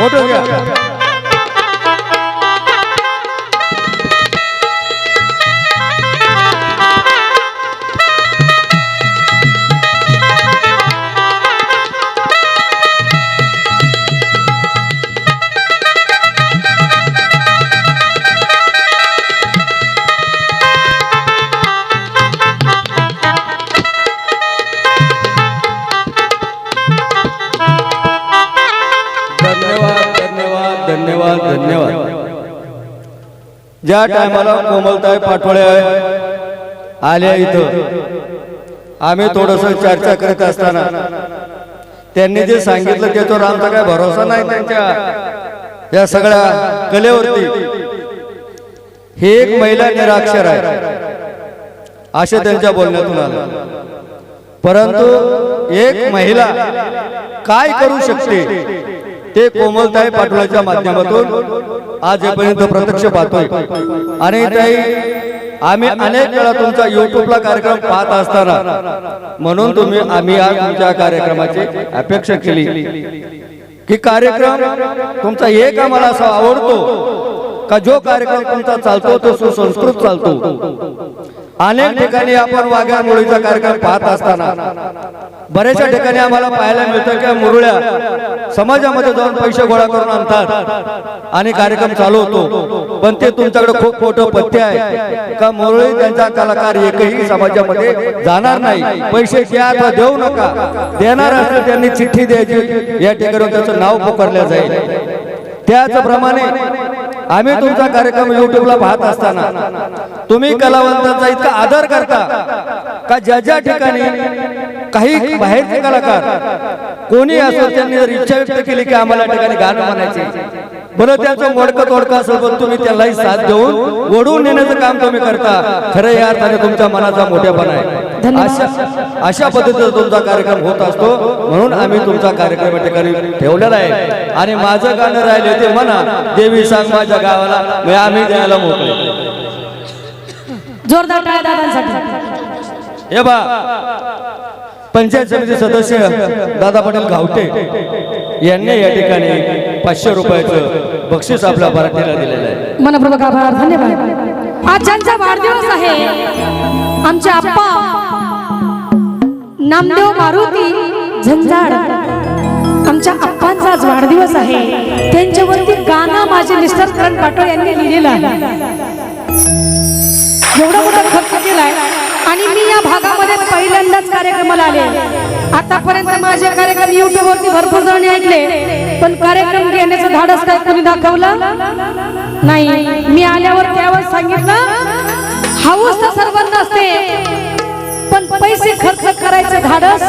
어떻게 ज्या टायमाला कोमलताई पाठोळे आल्या इथं आम्ही थोडस चर्चा करत असताना त्यांनी जे सांगितलं त्याच्यावर आमचा काय भरोसा नाही त्यांच्या. या सगळ्या कलेवरती. ही एक महिला निराक्षर आहे. असे त्यांच्या बोलण्यातून आलं. परंतु एक महिला काय करू शकते? ते कोमलताई पाटोळ्याच्या माध्यमातून आज यापर्यंत प्रत्यक्ष पाहतोय. आणि ताई आम्ही अनेक वेळा तुमचा युट्यूबला कार्यक्रम पाहत असताना म्हणून तुम्ही आम्ही आज तुमच्या कार्यक्रमाची अपेक्षा केली. की कार्यक्रम तुमचा एक आम्हाला असा आवडतो का जो कार्यक्रम तुमचा चालतो तो सुसंस्कृत चालतो. अनेक ठिकाणी आपण वाघ्या मुळीचा कार्यक्रम पाहत असताना बऱ्याचशा ठिकाणी आम्हाला पाहायला मिळतं की मुरळ्या समाजामध्ये जाऊन पैसे गोळा करून आणतात आणि कार्यक्रम चालू होतो. पण ते तुमच्याकडे खूप मोठं पथ्य आहे का मुरळी त्यांचा कलाकार एकही समाजामध्ये जाणार नाही. पैसे द्या अथवा देऊ नका. देणार असेल त्यांनी चिठ्ठी द्यायची. या ठिकाणी त्याचं नाव पुकारलं जाईल. त्याचप्रमाणे आम्ही तुमचा कार्यक्रम युट्यूबला पाहत असताना तुम्ही कलावंतांचा इतका आदर करता का ज्या ज्या ठिकाणी काही बाहेरचे कलाकार कोणी असो त्यांनी जर इच्छा व्यक्त केली की आम्हाला या ठिकाणी गाणं म्हणायचे बरं त्याचं मोडकं तोडकं असेल पण तुम्ही त्यालाही साथ देऊन ओढून नेण्याचं काम तुम्ही करता. खरं या अर्थाने तुमच्या मनाचा मोठेपणा आहे. अशा अशा पद्धतीचा तुमचा कार्यक्रम होत असतो. म्हणून आम्ही तुमचा कार्यक्रम या ठिकाणी ठेवलेला आहे. आणि माझं गाणं राहिले ते म्हणा. देवी सांग माझ्या गावाला मग आम्ही द्यायला मोकळे. जोरदार टाळ्या दादांसाठी. हे बा पंचायत समिती सदस्य दादा पाटील गावटे यांनी या ठिकाणी पाचशे रुपयाचं बक्षीस आपल्या पार्टीला दिलेलं आहे. मनपूर्वक आभार धन्यवाद. आज ज्यांचा वाढदिवस आहे आमचे आप्पा नामदेव मारुती झंझाड. आमच्या आप्पांचा आज वाढदिवस आहे. त्यांच्यावरती गाणं माझे मिस्टर करण पाटोळ यांनी लिहिलेलं आहे. एवढा मोठा खर्च केलाय. आणि मी या भागामध्ये पहिल्यांदाच कार्यक्रमाला आले. आतापर्यंत माझे कार्यक्रम युट्यूब वरती भरपूर जणांनी ऐकले. पण कार्यक्रम घेण्याचं धाडस काय कोणी दाखवलं? नाही. मी आल्यावर त्यावर सांगितलं हाऊस तर सर्वांना असते. पण पैसे खर्च करायचं धाडस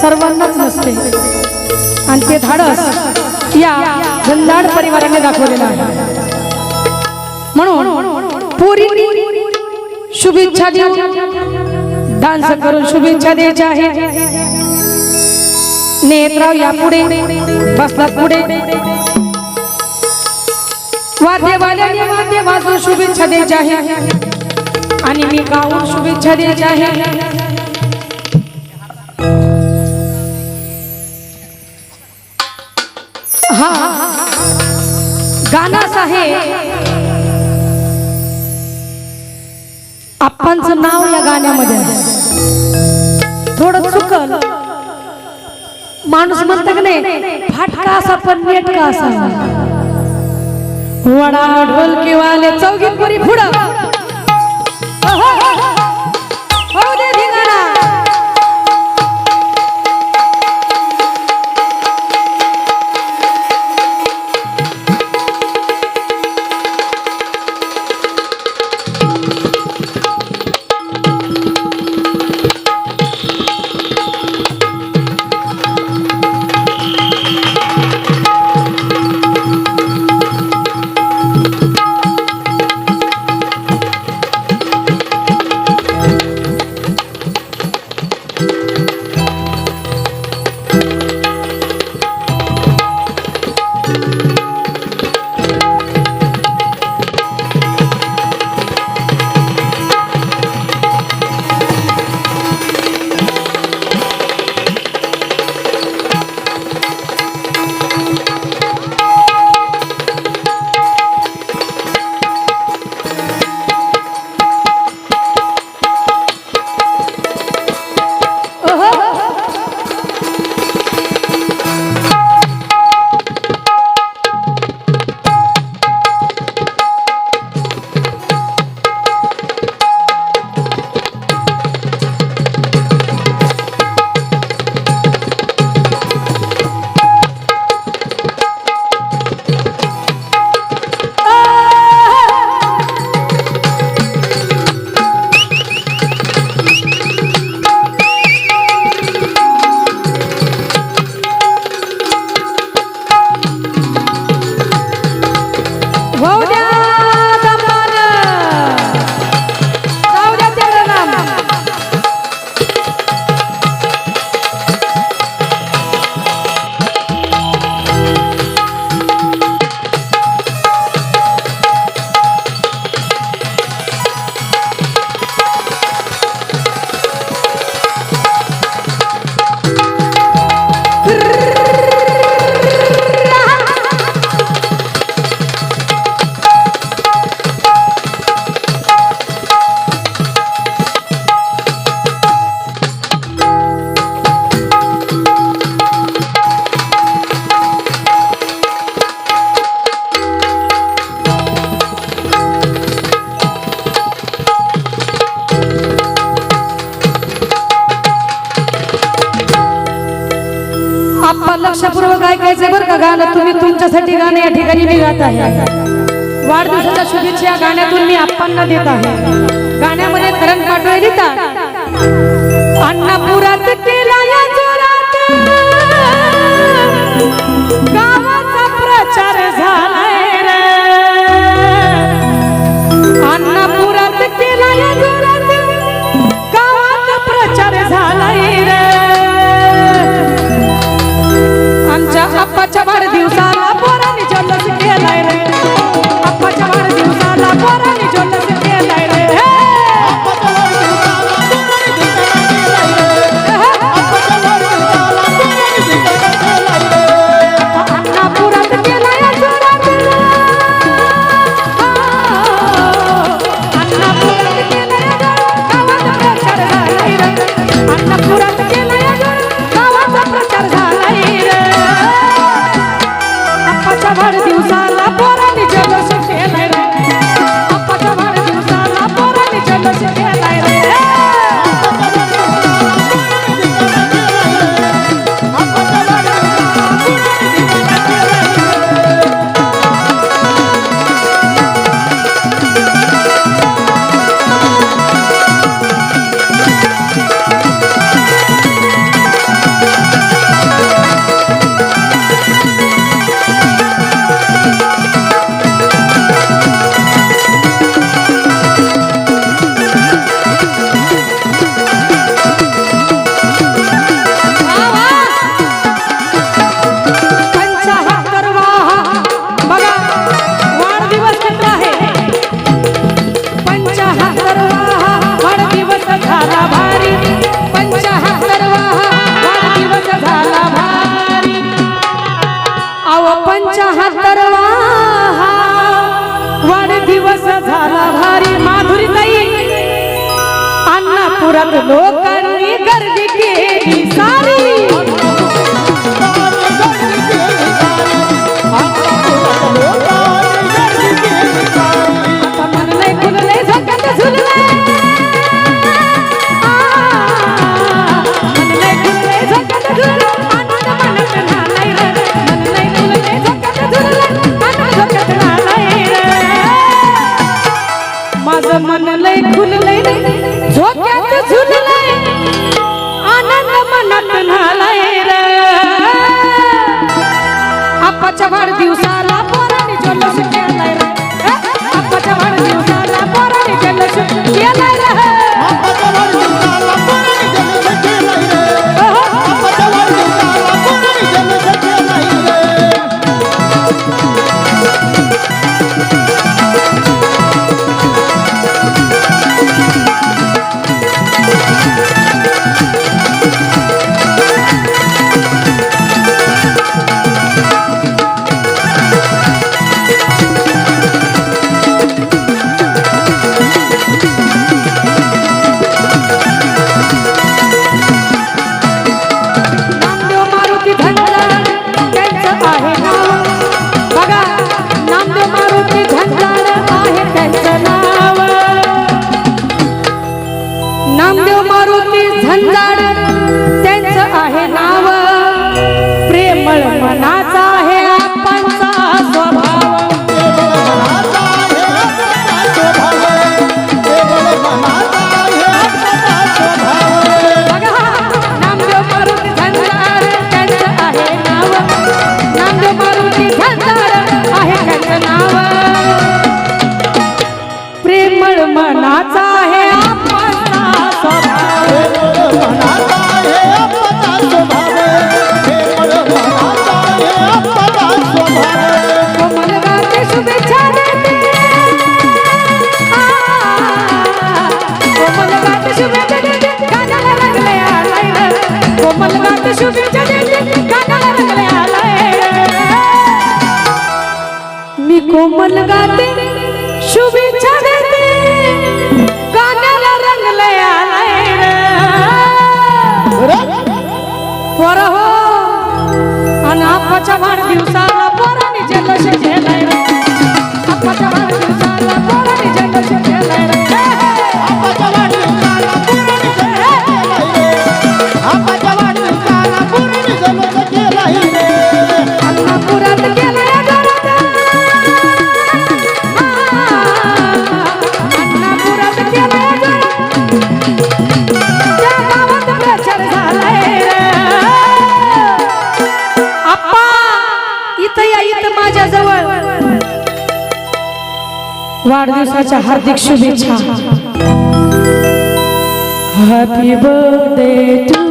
सर्वांनाच नसते. आणि ते धाडस या झंझाड परिवाराने दाखवलेलं आहे. म्हणून पुरी शुभेच्छा देऊन डान्स करून शुभेच्छा द्यायच्या आहे नेत्राव या पुढे बसलात पुढे. वाद्यवाल्याने वाद्य वाजून शुभेच्छा द्यायच्या आहे आणि मी गाऊन शुभेच्छा द्यायच्या आहे आहे. आप्पांचं नाव या गाण्यामध्ये थोडं चुकल. माणूस म्हणत नाही फाटका असा पण नेटका असा. वडा ढोलकी वाले चौघी पुरी फुडा लक्षपूर्वक ऐकायचं बर का गाणं. तुम्ही तुमच्यासाठी गाणं या ठिकाणी मी गात आहे. वाढदिवसाच्या शुभेच्छा या गाण्यातून मी आप्पांना देत आहे. गाण्यामध्ये तरंग पाठवायला देतात अन्नापुरा Lisa. मनाचा आहे आपणचा स्वभाव कोमल गाते शुभेच्छा देते आ, कोमल गाते शुभेच्छा देते कानाला लागले आलाय रे. कोमल गाते शुभेच्छा देते कानाला लागले आलाय रे. मी कोमल गाते वाढदिवसाच्या हार्दिक शुभेच्छा. हॅपी बर्थडे टू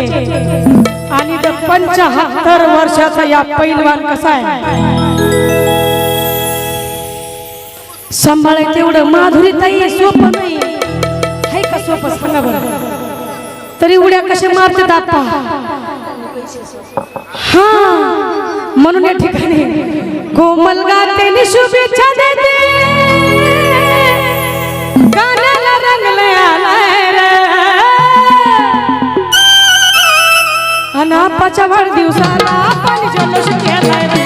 आणि पंचाहत्तर वर्षाचा या पैलवान कसा आहे? सांभाळाय तेवढं माधुरी ताई सोपं नाही. आहे का सोपं सांगा बरं. तरी उड्या कशा मारतात आता हा म्हणून या ठिकाणी कोमल गाते शुभेच्छा देते. गाण्याला रंगले अन रे वाढदिवसाला आपण जल्लोष केलाय.